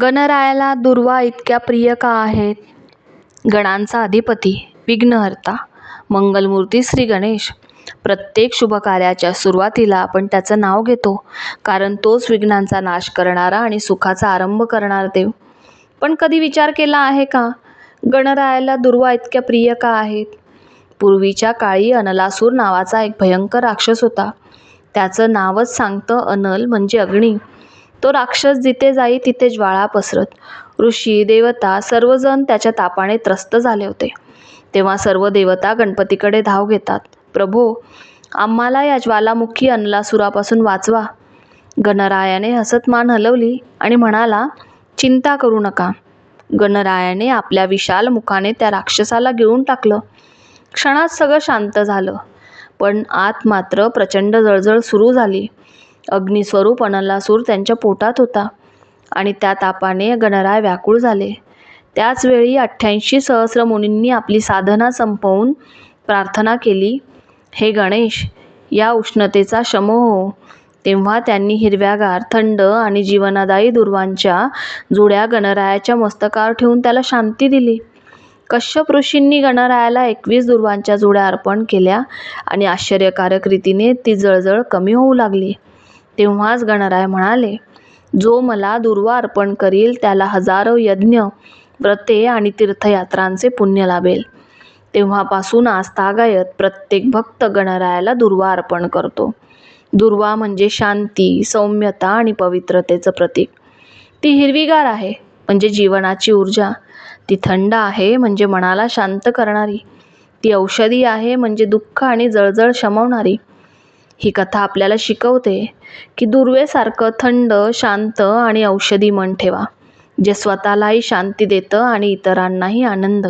गणरायाला दुर्वा इतक्या प्रिय का आहेत? गणांचा अधिपती विघ्नहर्ता मंगलमूर्ती श्री गणेश. प्रत्येक शुभकार्याच्या सुरुवातीला आपण त्याचं नाव घेतो. कारण तोच विघ्नांचा नाश करणारा आणि सुखाचा आरंभ करणार देव. पण कधी विचार केला आहे का? गणरायाला दुर्वा इतक्या प्रिय का आहेत? पूर्वीच्या काळी अनलासूर नावाचा एक भयंकर राक्षस होता. त्याचं नावच सांगतं अनल म्हणजे अग्नी. तो राक्षस जिथे जाई तिथे ज्वाळा पसरत. ऋषी देवता सर्वजण त्याच्या तापाने त्रस्त झाले होते. तेव्हा सर्व देवता गणपतीकडे धाव घेतात. प्रभो आम्हाला या ज्वालामुखी अनलासुरापासून वाचवा गणरायाने हसत मान हलवली आणि म्हणाला चिंता करू नका गणरायाने आपल्या विशाल मुखाने त्या राक्षसाला गिळून टाकलं. क्षणात सगळं शांत झालं. पण आत मात्र प्रचंड जळजळ सुरू झाली. अग्निस्वरूप अनलासूर त्यांच्या पोटात होता. आणि त्या तापाने गणराय व्याकुळ झाले. त्याचवेळी अठ्ठ्याऐंशी सहस्र मुनींनी आपली साधना संपवून प्रार्थना केली हे गणेश या उष्णतेचा शमो हो तेव्हा त्यांनी हिरव्यागार थंड आणि जीवनादायी दुर्वांच्या जुड्या गणरायाच्या मस्तकावर ठेवून त्याला शांती दिली. कश्यप ऋषींनी गणरायाला एकवीस दुर्वांच्या जुड्या अर्पण केल्या आणि आश्चर्यकारक रीतीने ती जळजळ कमी होऊ लागली. तेव्हाच गणराय म्हणाले जो मला दुर्वा अर्पण करील त्याला हजारो यज्ञ व्रते आणि तीर्थयात्रांचे पुण्य लाभेल. तेव्हापासून आस्थागायत प्रत्येक भक्त गणरायाला दुर्वा अर्पण करतो. दुर्वा म्हणजे शांती सौम्यता आणि पवित्रतेचं प्रतीक. ती हिरवीगार आहे म्हणजे जीवनाची ऊर्जा. ती थंड आहे म्हणजे मनाला शांत करणारी. ती औषधी आहे म्हणजे दुःख आणि जळजळ शमवणारी. ही कथा आपल्याला शिकवते की दुर्वेसारखं थंड शांत आणि औषधी मन ठेवा जे स्वतःलाही शांती देतं आणि इतरांनाही आनंद.